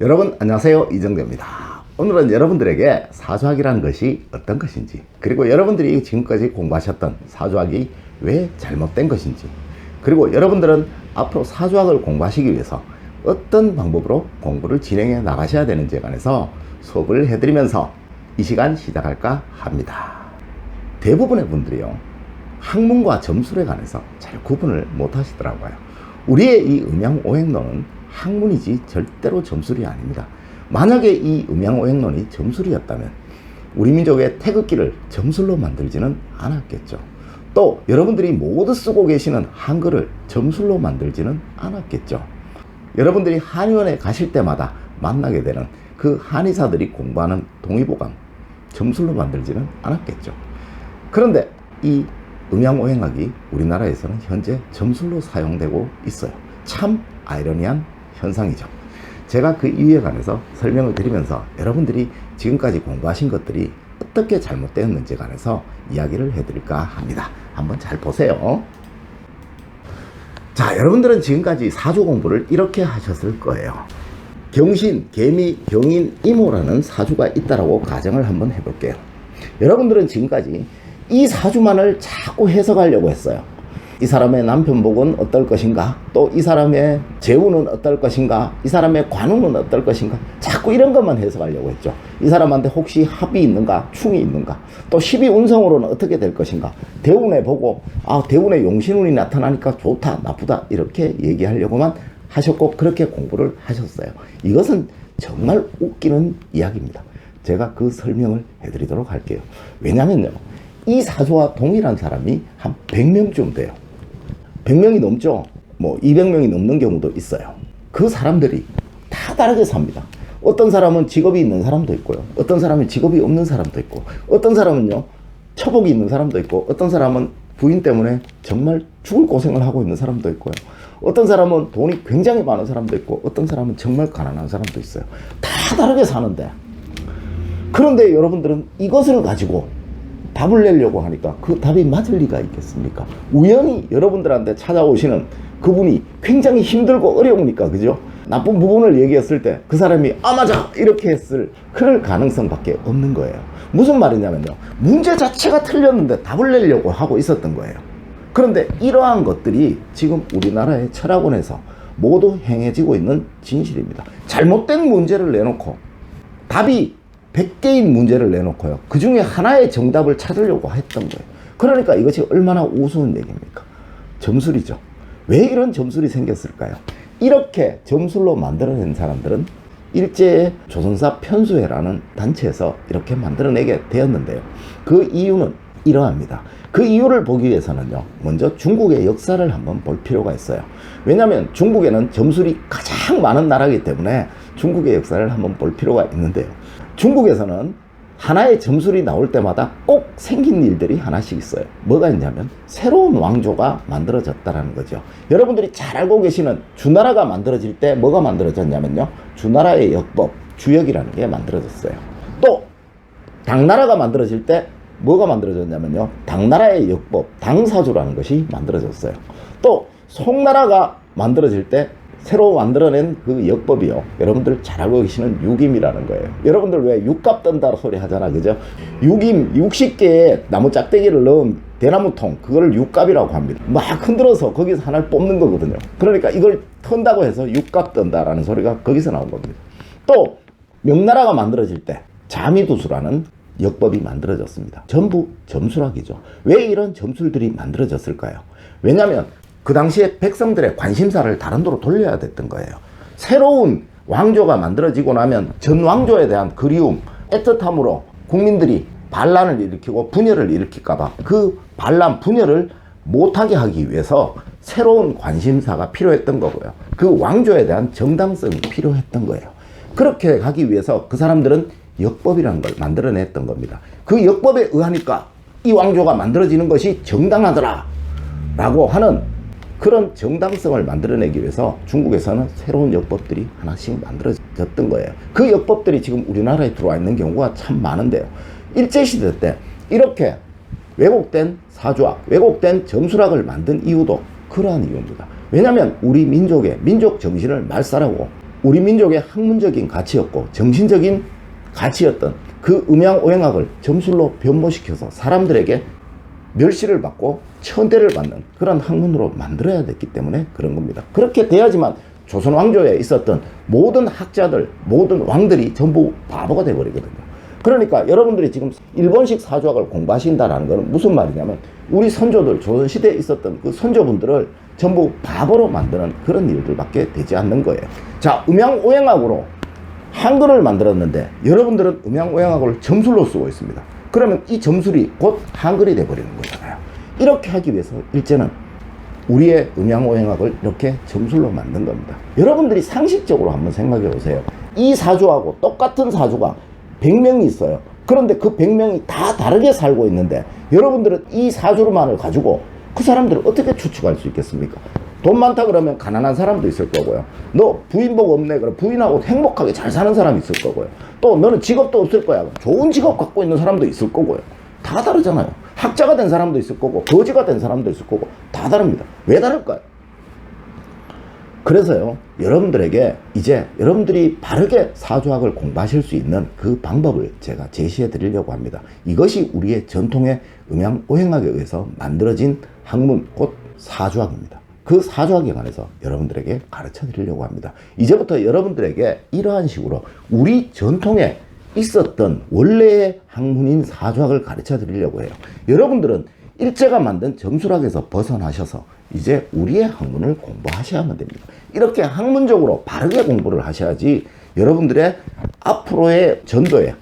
여러분 안녕하세요. 이정대입니다. 오늘은 여러분들에게 사주학이라는 것이 어떤 것인지 그리고 여러분들이 지금까지 공부하셨던 사주학이 왜 잘못된 것인지 그리고 여러분들은 앞으로 사주학을 공부하시기 위해서 어떤 방법으로 공부를 진행해 나가셔야 되는지에 관해서 수업을 해드리면서 이 시간 시작할까 합니다. 대부분의 분들이요 학문과 점술에 관해서 잘 구분을 못 하시더라고요. 우리의 이 음양오행론은 학문이지 절대로 점술이 아닙니다. 만약에 이 음양오행론이 점술이었다면 우리 민족의 태극기를 점술로 만들지는 않았겠죠. 또 여러분들이 모두 쓰고 계시는 한글을 점술로 만들지는 않았겠죠. 여러분들이 한의원에 가실 때마다 만나게 되는 그 한의사들이 공부하는 동의보감 점술로 만들지는 않았겠죠. 그런데 이 음양오행학이 우리나라에서는 현재 점술로 사용되고 있어요. 참 아이러니한 현상이죠. 제가 그 이유에 관해서 설명을 드리면서 여러분들이 지금까지 공부하신 것들이 어떻게 잘못되었는지에 관해서 이야기를 해드릴까 합니다. 한번 잘 보세요. 자, 여러분들은 지금까지 사주 공부를 이렇게 하셨을 거예요. 경신, 개미, 경인, 이모라는 사주가 있다라고 가정을 한번 해볼게요. 여러분들은 지금까지 이 사주만을 자꾸 해석하려고 했어요. 이 사람의 남편복은 어떨 것인가? 또 이 사람의 재우는 어떨 것인가? 이 사람의 관운은 어떨 것인가? 자꾸 이런 것만 해석하려고 했죠. 이 사람한테 혹시 합이 있는가? 충이 있는가? 또 12운성으로는 어떻게 될 것인가? 대운에 보고, 아, 대운에 용신운이 나타나니까 좋다, 나쁘다, 이렇게 얘기하려고만 하셨고, 그렇게 공부를 하셨어요. 이것은 정말 웃기는 이야기입니다. 제가 그 설명을 해드리도록 할게요. 왜냐면요. 이 사주와 동일한 사람이 한 100명쯤 돼요. 100명이 넘죠? 뭐 200명이 넘는 경우도 있어요. 그 사람들이 다 다르게 삽니다. 어떤 사람은 직업이 있는 사람도 있고요. 어떤 사람은 직업이 없는 사람도 있고, 어떤 사람은요, 처복이 있는 사람도 있고, 어떤 사람은 부인 때문에 정말 죽을 고생을 하고 있는 사람도 있고요. 어떤 사람은 돈이 굉장히 많은 사람도 있고, 어떤 사람은 정말 가난한 사람도 있어요. 다 다르게 사는데. 그런데 여러분들은 이것을 가지고 답을 내려고 하니까 그 답이 맞을 리가 있겠습니까? 우연히 여러분들한테 찾아오시는 그분이 굉장히 힘들고 어려우니까 그죠? 나쁜 부분을 얘기했을 때 그 사람이 아 맞아 이렇게 했을 그럴 가능성밖에 없는 거예요. 무슨 말이냐면요. 문제 자체가 틀렸는데 답을 내려고 하고 있었던 거예요. 그런데 이러한 것들이 지금 우리나라의 철학원에서 모두 행해지고 있는 진실입니다. 잘못된 문제를 내놓고 답이 100개인 문제를 내놓고요. 그 중에 하나의 정답을 찾으려고 했던 거예요. 그러니까 이것이 얼마나 우스운 얘기입니까? 점술이죠. 왜 이런 점술이 생겼을까요? 이렇게 점술로 만들어낸 사람들은 일제의 조선사 편수회라는 단체에서 이렇게 만들어내게 되었는데요. 그 이유는 이러합니다. 그 이유를 보기 위해서는요, 먼저 중국의 역사를 한번 볼 필요가 있어요. 왜냐하면 중국에는 점술이 가장 많은 나라이기 때문에 중국의 역사를 한번 볼 필요가 있는데요. 중국에서는 하나의 점술이 나올 때마다 꼭 생긴 일들이 하나씩 있어요. 뭐가 있냐면 새로운 왕조가 만들어졌다라는 거죠. 여러분들이 잘 알고 계시는 주나라가 만들어질 때 뭐가 만들어졌냐면요. 주나라의 역법, 주역이라는 게 만들어졌어요. 또 당나라가 만들어질 때 뭐가 만들어졌냐면요. 당나라의 역법, 당사주라는 것이 만들어졌어요. 또 송나라가 만들어질 때 새로 만들어낸 그 역법이요. 여러분들 잘 알고 계시는 육임이라는 거예요. 여러분들 왜 육갑 뜬다 소리 하잖아. 그죠? 육임, 60개의 나무 짝대기를 넣은 대나무통, 그거를 육갑이라고 합니다. 막 흔들어서 거기서 하나를 뽑는 거거든요. 그러니까 이걸 턴다고 해서 육갑 뜬다라는 소리가 거기서 나온 겁니다. 또, 명나라가 만들어질 때, 자미두수라는 역법이 만들어졌습니다. 전부 점술학이죠. 왜 이런 점술들이 만들어졌을까요? 왜냐하면 그 당시에 백성들의 관심사를 다른 도로 돌려야 됐던 거예요. 새로운 왕조가 만들어지고 나면 전 왕조에 대한 그리움, 애틋함으로 국민들이 반란을 일으키고 분열을 일으킬까봐 그 반란, 분열을 못하게 하기 위해서 새로운 관심사가 필요했던 거고요. 그 왕조에 대한 정당성이 필요했던 거예요. 그렇게 가기 위해서 그 사람들은 역법이라는 걸 만들어냈던 겁니다. 그 역법에 의하니까 이 왕조가 만들어지는 것이 정당하더라. 라고 하는 그런 정당성을 만들어내기 위해서 중국에서는 새로운 역법들이 하나씩 만들어졌던 거예요. 그 역법들이 지금 우리나라에 들어와 있는 경우가 참 많은데요. 일제시대 때 이렇게 왜곡된 사주학, 왜곡된 점수학을 만든 이유도 그러한 이유입니다. 왜냐하면 우리 민족의 민족 정신을 말살하고 우리 민족의 학문적인 가치였고 정신적인 가치였던 그 음양오행학을 점술로 변모시켜서 사람들에게 멸시를 받고 천대를 받는 그런 학문으로 만들어야 됐기 때문에 그런 겁니다. 그렇게 돼야지만 조선 왕조에 있었던 모든 학자들, 모든 왕들이 전부 바보가 돼버리거든요. 그러니까 여러분들이 지금 일본식 사주학을 공부하신다라는 것은 무슨 말이냐면 우리 선조들 조선시대에 있었던 그 선조분들을 전부 바보로 만드는 그런 일들밖에 되지 않는 거예요. 자, 음양오행학으로 한글을 만들었는데 여러분들은 음양오행학을 점술로 쓰고 있습니다. 그러면 이 점술이 곧 한글이 돼버리는 거잖아요. 이렇게 하기 위해서 일제는 우리의 음양오행학을 이렇게 점술로 만든 겁니다. 여러분들이 상식적으로 한번 생각해 보세요. 이 사주하고 똑같은 사주가 100명이 있어요. 그런데 그 100명이 다 다르게 살고 있는데 여러분들은 이 사주만을 가지고 그 사람들을 어떻게 추측할 수 있겠습니까? 돈 많다 그러면 가난한 사람도 있을 거고요. 너 부인 복 없네. 그럼 부인하고 행복하게 잘 사는 사람이 있을 거고요. 또 너는 직업도 없을 거야. 좋은 직업 갖고 있는 사람도 있을 거고요. 다 다르잖아요. 학자가 된 사람도 있을 거고 거지가 된 사람도 있을 거고 다 다릅니다. 왜 다를까요? 그래서요, 여러분들에게 이제 여러분들이 바르게 사주학을 공부하실 수 있는 그 방법을 제가 제시해 드리려고 합니다. 이것이 우리의 전통의 음양 오행학에 의해서 만들어진 학문, 곧 사주학입니다. 그 사주학에 관해서 여러분들에게 가르쳐 드리려고 합니다. 이제부터 여러분들에게 이러한 식으로 우리 전통에 있었던 원래의 학문인 사주학을 가르쳐 드리려고 해요. 여러분들은 일제가 만든 점술학에서 벗어나셔서 이제 우리의 학문을 공부하셔야만 됩니다. 이렇게 학문적으로 바르게 공부를 하셔야지 여러분들의 앞으로의 전도에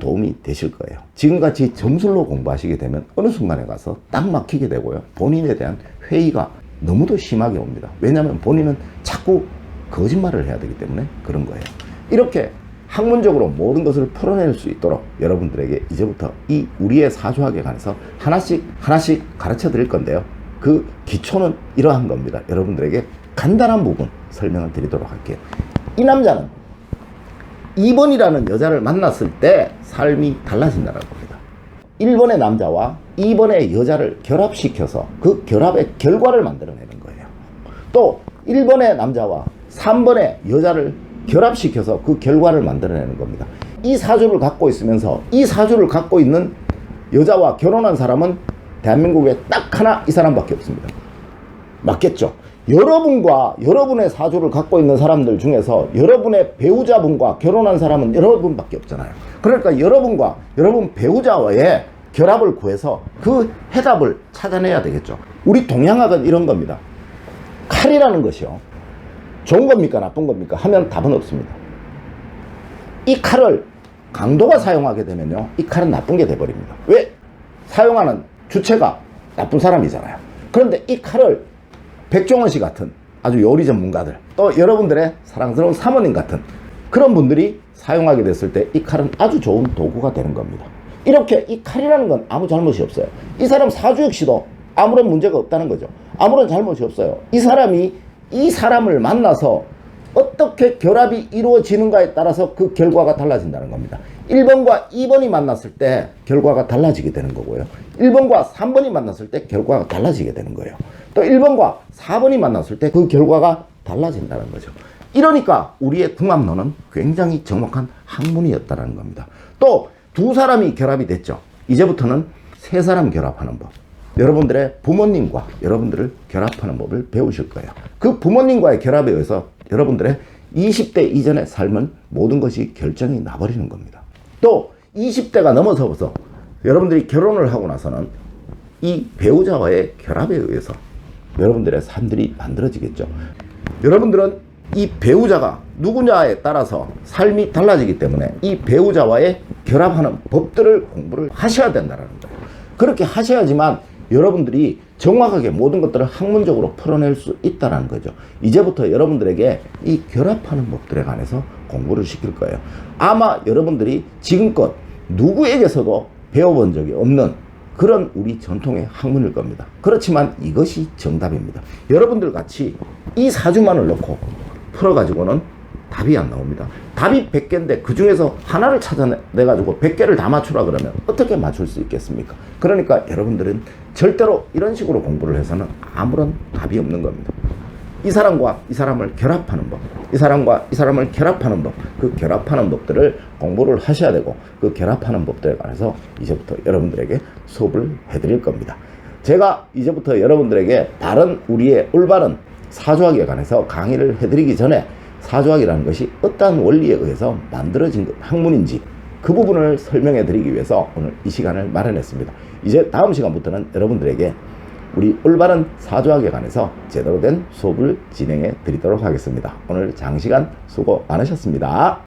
도움이 되실 거예요. 지금같이 점술로 공부하시게 되면 어느 순간에 가서 딱 막히게 되고요. 본인에 대한 회의가 너무도 심하게 옵니다. 왜냐하면 본인은 자꾸 거짓말을 해야 되기 때문에 그런 거예요. 이렇게 학문적으로 모든 것을 풀어낼 수 있도록 여러분들에게 이제부터 이 우리의 사주학에 관해서 하나씩 하나씩 가르쳐 드릴 건데요. 그 기초는 이러한 겁니다. 여러분들에게 간단한 부분 설명을 드리도록 할게요. 이 남자는 2번이라는 여자를 만났을 때 삶이 달라진다는 겁니다. 1번의 남자와 2번의 여자를 결합시켜서 그 결합의 결과를 만들어내는 거예요. 또 1번의 남자와 3번의 여자를 결합시켜서 그 결과를 만들어내는 겁니다. 이 사주를 갖고 있으면서 이 사주를 갖고 있는 여자와 결혼한 사람은 대한민국에 딱 하나 이 사람밖에 없습니다. 맞겠죠? 여러분과 여러분의 사주를 갖고 있는 사람들 중에서 여러분의 배우자분과 결혼한 사람은 여러분밖에 없잖아요. 그러니까 여러분과 여러분 배우자와의 결합을 구해서 그 해답을 찾아내야 되겠죠. 우리 동양학은 이런 겁니다. 칼이라는 것이요. 좋은 겁니까? 나쁜 겁니까? 하면 답은 없습니다. 이 칼을 강도가 사용하게 되면요. 이 칼은 나쁜 게 돼버립니다. 왜? 사용하는 주체가 나쁜 사람이잖아요. 그런데 이 칼을 백종원 씨 같은 아주 요리 전문가들 또 여러분들의 사랑스러운 사모님 같은 그런 분들이 사용하게 됐을 때 이 칼은 아주 좋은 도구가 되는 겁니다. 이렇게 이 칼이라는 건 아무 잘못이 없어요. 이 사람 사주 역시도 아무런 문제가 없다는 거죠. 아무런 잘못이 없어요. 이 사람이 이 사람을 만나서 어떻게 결합이 이루어지는가에 따라서 그 결과가 달라진다는 겁니다. 1번과 2번이 만났을 때 결과가 달라지게 되는 거고요. 1번과 3번이 만났을 때 결과가 달라지게 되는 거예요. 또 1번과 4번이 만났을 때 그 결과가 달라진다는 거죠. 이러니까 우리의 궁합론은 굉장히 정확한 학문이었다는 겁니다. 또 두 사람이 결합이 됐죠. 이제부터는 세 사람 결합하는 법. 여러분들의 부모님과 여러분들을 결합하는 법을 배우실 거예요. 그 부모님과의 결합에 의해서 여러분들의 20대 이전의 삶은 모든 것이 결정이 나버리는 겁니다. 또 20대가 넘어서서 여러분들이 결혼을 하고 나서는 이 배우자와의 결합에 의해서 여러분들의 삶들이 만들어지겠죠. 여러분들은 이 배우자가 누구냐에 따라서 삶이 달라지기 때문에 이 배우자와의 결합하는 법들을 공부를 하셔야 된다는 거예요. 그렇게 하셔야지만 여러분들이 정확하게 모든 것들을 학문적으로 풀어낼 수 있다는 거죠. 이제부터 여러분들에게 이 결합하는 법들에 관해서 공부를 시킬 거예요. 아마 여러분들이 지금껏 누구에게서도 배워본 적이 없는 그런 우리 전통의 학문일 겁니다. 그렇지만 이것이 정답입니다. 여러분들 같이 이 사주만을 넣고 풀어가지고는 답이 안 나옵니다. 답이 100개인데 그 중에서 하나를 찾아내가지고 100개를 다 맞추라 그러면 어떻게 맞출 수 있겠습니까? 그러니까 여러분들은 절대로 이런 식으로 공부를 해서는 아무런 답이 없는 겁니다. 이 사람과 이 사람을 결합하는 법, 이 사람과 이 사람을 결합하는 법, 그 결합하는 법들을 공부를 하셔야 되고 그 결합하는 법들에 관해서 이제부터 여러분들에게 수업을 해드릴 겁니다. 제가 이제부터 여러분들에게 바른 우리의 올바른 사주학에 관해서 강의를 해드리기 전에 사주학이라는 것이 어떠한 원리에 의해서 만들어진 학문인지 그 부분을 설명해 드리기 위해서 오늘 이 시간을 마련했습니다. 이제 다음 시간부터는 여러분들에게 우리 올바른 사주학에 관해서 제대로 된 수업을 진행해 드리도록 하겠습니다. 오늘 장시간 수고 많으셨습니다.